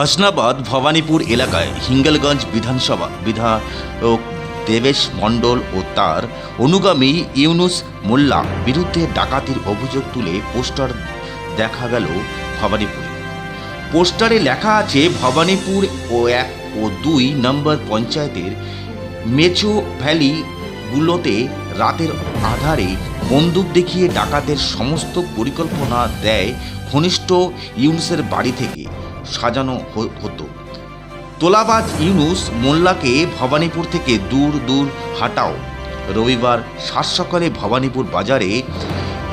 হাসনাবাদ ভবানীপুর এলাকায় হিঙ্গলগঞ্জ বিধানসভা বিধায়ক দেবেশ মণ্ডল ও তার অনুগামী ইউনুস মোল্লা বিরুদ্ধে ডাকাতির অভিযোগ তুলে পোস্টার দেখা গেল ভবানীপুরে। পোস্টারে লেখা আছে, ভবানীপুর ও এক ও দুই নম্বর পঞ্চায়েতের মেচো ভ্যালিগুলোতে রাতের আধারে বন্দুক দেখিয়ে ডাকাতের সমস্ত পরিকল্পনা দেয় ঘনিষ্ঠ ইউনুসের বাড়ি থেকে। সাজানো হতো। তোলাবাজ ইউনুস মোল্লাকে ভবানীপুর থেকে দূর দূর হাঁটাও। রবিবার সাত সকালে ভবানীপুর বাজারে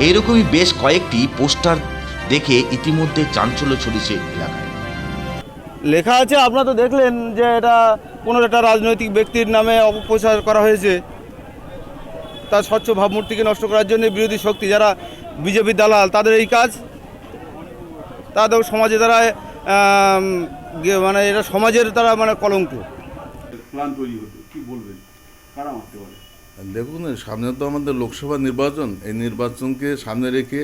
এরকমই বেশ কয়েকটি পোস্টার দেখে ইতিমধ্যে চাঞ্চল্য ছড়িয়েছে এলাকায়। লেখা আছে, আপনারা তো দেখলেন যে এটা কোনো একটা রাজনৈতিক ব্যক্তির নামে অপপ্রচার করা হয়েছে। তার স্বচ্ছ ভাবমূর্তিকে নষ্ট করার জন্য বিরোধী শক্তি যারা বিজেপি দালাল, তাদের এই কাজ। তাদের সমাজে তারা মানে এটা সমাজের তারা মানে কলঙ্ক। প্ল্যান তৈরি হতো কি বলবেন? কারা মারতে পারে? দেখুন সামনে তো আমাদের লোকসভা নির্বাচন। এই নির্বাচনকে সামনে রেখে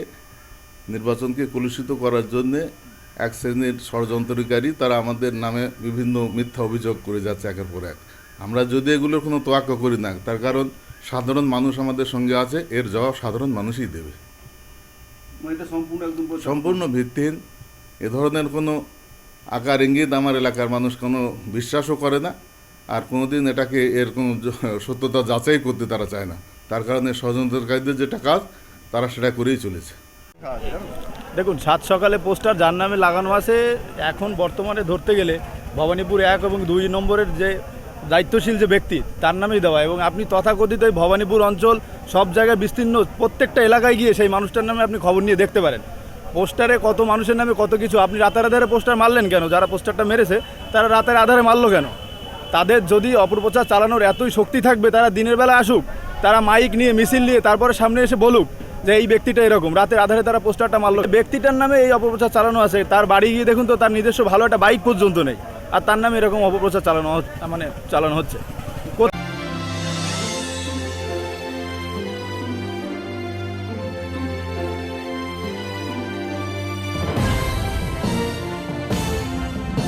নির্বাচনকে কলুষিত করার জন্যে এক শ্রেণির ষড়যন্ত্রকারী তারা আমাদের নামে বিভিন্ন মিথ্যা অভিযোগ করে যাচ্ছে একের পর এক। আমরা যদি এগুলোর কোনো তোয়াক্কা করি না তার কারণ সাধারণ মানুষ আমাদের সঙ্গে আছে এর জবাব সাধারণ মানুষই দেবে। মানে এটা সম্পূর্ণ সম্পূর্ণ ভিত্তিহীন। এ ধরনের কোনো আকার ইঙ্গিত আমার এলাকার মানুষ কোনো বিশ্বাসও করে না। আর কোনোদিন এটাকে এর কোনো সত্যতা যাচাই করতে তারা চায় না। তার কারণে ষড়যন্ত্রকারীদের যেটা কাজ, তারা সেটা করেই চলেছে। দেখুন, সাত সকালে পোস্টার যার নামে লাগানো আছে, এখন বর্তমানে ধরতে গেলে ভবানীপুর এক এবং দুই নম্বরের যে দায়িত্বশীল যে ব্যক্তি, তার নামেই দেওয়া। এবং আপনি তথাকথিত এই ভবানীপুর অঞ্চল সব জায়গায় বিস্তীর্ণ প্রত্যেকটা এলাকায় গিয়ে সেই মানুষটার নামে আপনি খবর নিয়ে দেখতে পারেন। পোস্টারে কত মানুষের নামে কত কিছু? আপনি রাতের আধারে পোস্টার মারলেন কেন? যারা পোস্টারটা মেরেছে, তারা রাতের আধারে মারলো কেন? তাদের যদি অপপ্রচার চালানোর এতই শক্তি থাকবে, তারা দিনের বেলা আসুক, তারা মাইক নিয়ে মিছিল নিয়ে তারপরে সামনে এসে বলুক যে এই ব্যক্তিটা এরকম। রাতের আধারে তারা পোস্টারটা মারলো। ব্যক্তিটার নামে এই অপপ্রচার চালানো আছে। তার বাড়ি গিয়ে দেখুন তো, তার নিজস্ব ভালো একটা বাইক পর্যন্ত নেই। আর তার নামে এরকম অপপ্রচার চালানো মানে চালানো হচ্ছে।